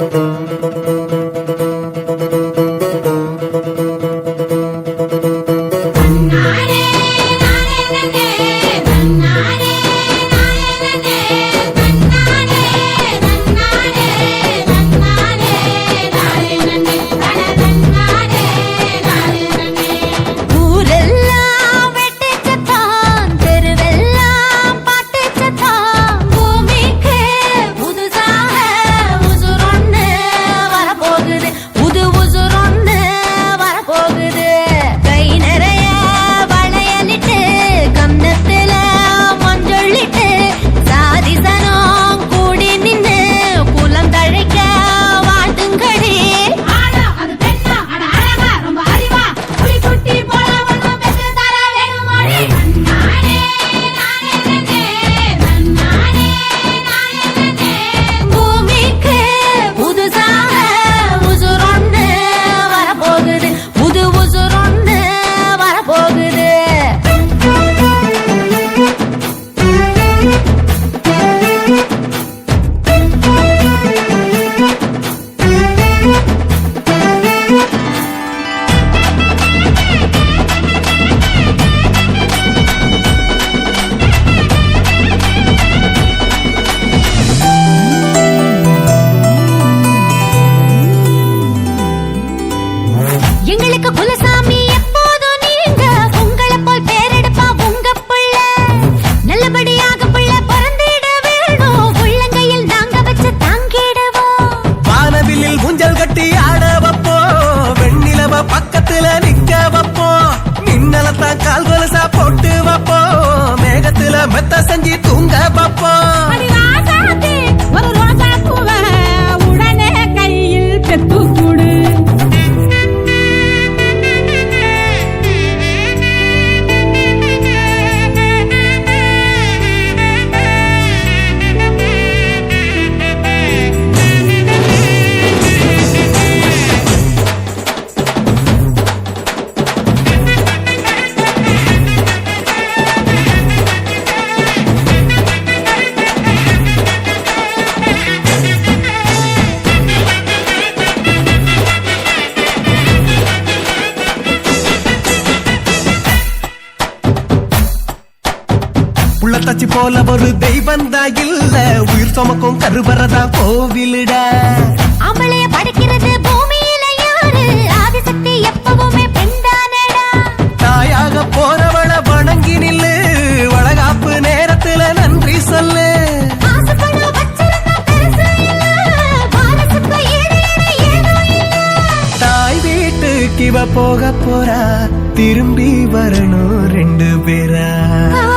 Müzik ஊஞ்சல் கட்டிய புள்ளத்தாச்சி போல ஒரு தெய்வந்தா இல்ல. உயிர் சுமக்கும் கருவறதா கோவிலுட. அவளே படைக்கிறது பூமியில யாரு? ஆதிசக்தி எப்பவுமே பெண்தானடா. தாயாக போறவள வணங்கி நில்லு. வளகாப்பு நேரத்துல நன்றி சொல்லு. இவ போக போறா. திரும்பி வரணும் ரெண்டு பேரா.